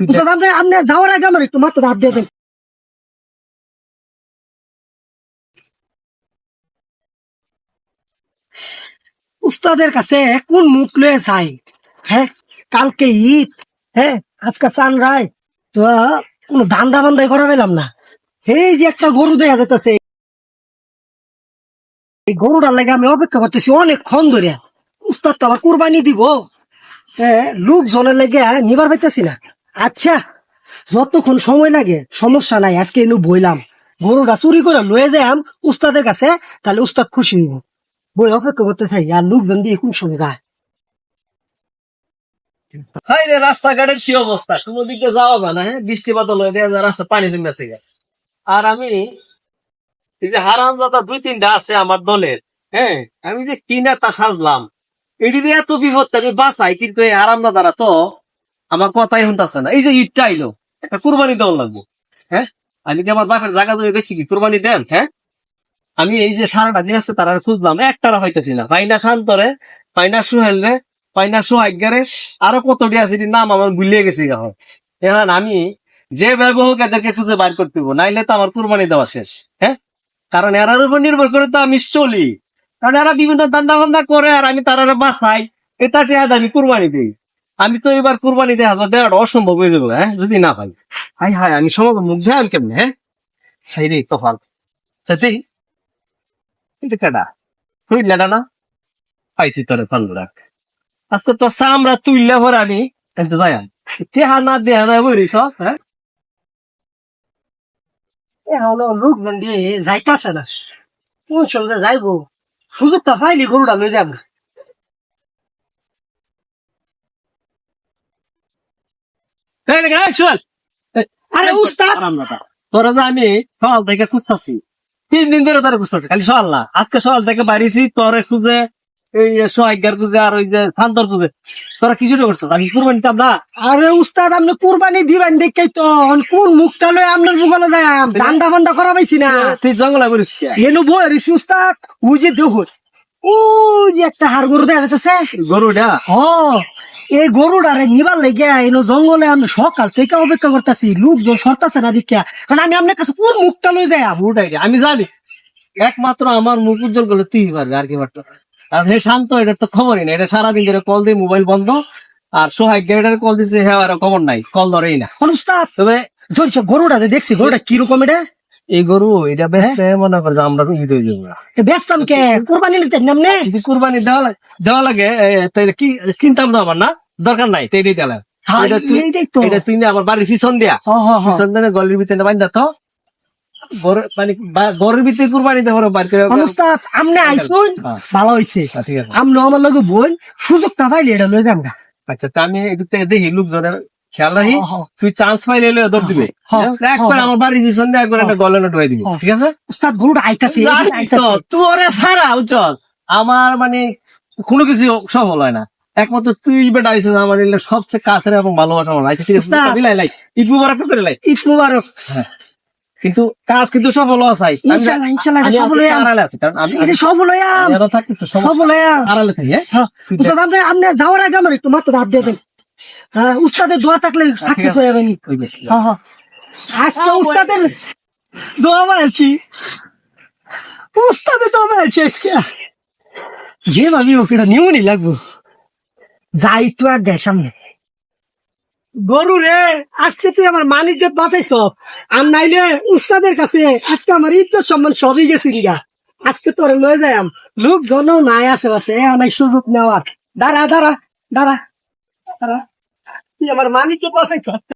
উস্তাদ আপনি আপনি যাওয়ার আগে আমার একটু মাথা হাত দিয়ে দেন। উস্তাদের কাছে কোন মুখ লয়ে চাই হ্যাঁ কালকে ঈদ হ্যাঁ আজকে চান রায় তো কোনো ধান্দা বান্দাই করা পেলাম না। এই যে একটা গরু দেখা যেতেছে এই গরুটার লাগে আমি অপেক্ষা করতেছি অনেকক্ষণ ধরে। উস্তাদ তো আবার কুরবানি দিব। হ্যাঁ লোকজনের লেগে নিবার পাইতেছি না। আচ্ছা যতক্ষণ সময় লাগে, সমস্যা নাই, আজকে এনু বইলাম। গরুটা চুরি করে লয়ে যাম উস্তাদের কাছে, তাহলে উস্তাদ খুশি হইব। বই অপেক্ষা করতে থাকি, আর লোকজন দিয়ে কোন সময় যায়? হাই রে, রাস্তাঘাটের কি অবস্থা? কোনো দিকে যাওয়া যায় না হ্যাঁ বৃষ্টি বাদল হয়ে রাস্তা পানি জমে গেছে আর আমি, এই যে দুই তিনটা আছে আমার দলের হ্যাঁ আমি যে কি নেতা সাজলাম, এটি এত বিপদ, আমি বাঁচাই, কিন্তু এই হারাম তো আমার কথাই শুনতেছে না। এই যে ঈদটা আইলো, একটা কুরবানি দেওয়া লাগবো। হ্যাঁ? আমি যে আমার বাপের জায়গা জমি বেশি কি, কুরবানি দেন হ্যাঁ? আমি এই যে সারাটা দিন আছে তারা খুঁজলাম একটারা হইতেছি না। পাইনা শান্তরে, পাইনা সুহেল রে পাইনা সোহাগ্যারে আরও কত ডি আছে নাম আমার ভুলিয়ে গেছি এখন এখন আমি যে ব্যবহার এদেরকে খুঁজে বাইর করতে নাইলে তো আমার কুরবানি দেওয়া শেষ হ্যাঁ? কারণ এরার উপর নির্ভর করে তো আমি চলি। কারণ এরা বিভিন্ন দান্দা বান্দা করে আর আমি তারা বাসাই এটা টেহাদ আমি কুরবানি দিই। আমি তো এবার কোরবানি কুরবানি দেওয়া দেওয়াটা অসম্ভব হয়ে যাব হ্যাঁ? যদি না পাই। হাই হাই আমি সময় মুখ দেয় আমি কেমনে হ্যাঁ? সেই রে তফাল সত্যি কেডা? তুই না? পাইছি তোরে ফালু রাখ। আজকে তো সামরা তুইলে পরে আমি কিন্তু যাই টেহা না, দেহা না বলিস হ্যাঁ? এখন লোকজন দিয়ে যাইতাছে না। কোন সময় যাইবো? সুযোগটা পাইলি, গরুটা লয়ে যাম না আরে উস্তাদ! তোরা যে আমি সকাল থেকে খুঁজতাছি তিন দিন ধরে তোরা খুঁজতাছি খালি সকাল না। আজকে সকাল থেকে বাড়িছি তোরে খুঁজে এই সোহাগ্যার খুঁজে আর ওই যে শান্তর খুঁজে। তোরা কিছু করছ আমি কুরবানি না? আরে উস্তাদ আপনি কুরবানি দিবেন দেখেই তো। কোন মুখটা লয়ে আপনার মুখলে যায় দান্দা বান্দা করা পাইছি না। তুই জঙ্গলে করিস? এনু বই রিসি উস্তাদ। ওই যে দেহ ও যে একটা গরু দেখা যাচ্ছে গরুটা? হ এই গরুটারে নিবার লেগে জঙ্গলে আমি সকাল থেকে অপেক্ষা করতেছি লোকজন সরতাছে না দিকা। কারণ আমি আপনার কাছে কোন মুখটা লয়ে যাই গরুটাই আমি জানি। একমাত্র আমার মুখ উজ্জ্বল করলে তুই পারবি আর কি পারতো আর হে শান্ত এটার তো খবরই নেই। এটা সারাদিন ধরে কল দিয়ে মোবাইল বন্ধ। আর সোহাগ্য এটার কল দিছে হ্যাঁ আর খবর নাই। কল ধরেই না। তবে গরুটা দেখছি গরুটা কীরকম এটা? এই গরু এটা বেচতে মনে করে আমরা ঈদ হয়ে যাব। এ কে? কোরবানি নিতে নামনে যদি কুরবানি দেওয়া লাগে দেওয়া লাগে এ, কি কিনতাম না আমার না দরকার নাই তাই দিয়ে দিলাম হ্যাঁ, এটা তুই- না আমার বাড়ির পিছন দিয়া। পিছন দিয়ে গলির ভিতরে বাইন্দা তো। মানে গরুর ভিতরে কুরবানি বার করে অনুস্তাদ আমনে আইসুন হ্যাঁ। ভালো হইছে। হ্যাঁ, আমনে আমার লগে বোন সুযোগটা পাইলে এটা লয়ে যাম না আচ্ছা তা আমি থেকে দেখি লোকজনের খেয়াল রাখি। তুই চান্স পাইলে এলে দৌড় দিবে। হ্যাঁ, একবার হ্যাঁ। আমার বাড়ির পিছন দিয়ে একবার একটা গলে নোট দিবি হ্যাঁ। ঠিক আছে? উস্তাদ গরুটা আইতাছে তুই ওরে উজ্জ্বল আমার মানে কোনো কিছু সফল হয় না। একমাত্র তুই বেটা আইসিস আমার সবচেয়ে কাছের এবং ভালোবাসা আমার। আচ্ছা ঠিক আছে। লাই লাই। ঈদ মুবারক করে লাই। ঈদ মুবারক। কিন্তু কাজ কিন্তু সফল আছে ইনশাআল্লাহ, ইনশাআল্লাহ, সফল হইয়া। আড়ালে আছি কারণ আমি এটা আরও থাকি লয়াম আড়ালে থাকি হ্যাঁ? হ্যাঁ। আপনি আপনি যাওয়ার আগে আমার একটু মাত্র হাত দিয়ে দেন। হ্যাঁ উস্তাদের দোয়া থাকলে সাকসেস হয়ে যাবেন। হ্যাঁ হ্যাঁ। আজকে উস্তাদের দোয়া মারছি দোয়া মারছি আজকে। যে ভাবি ওকে নিউনি লাগবো। যাই একটু আগে সামনে। গরু রে আজকে তুই আমার মানিজ্য বাঁচাইছ। আর নাইলে উস্তাদের কাছে আজকে আমার ইজ্জত সম্মান সবই গেছে গা। আজকে তোর লয়ে যাই লোক জনও নাই আশেপাশে অনেক সুযোগ নেওয়ার। দাঁড়া দাঁড়া দাঁড়া। দাঁড়া। তুই আমার মানিজ্য বাঁচাইছ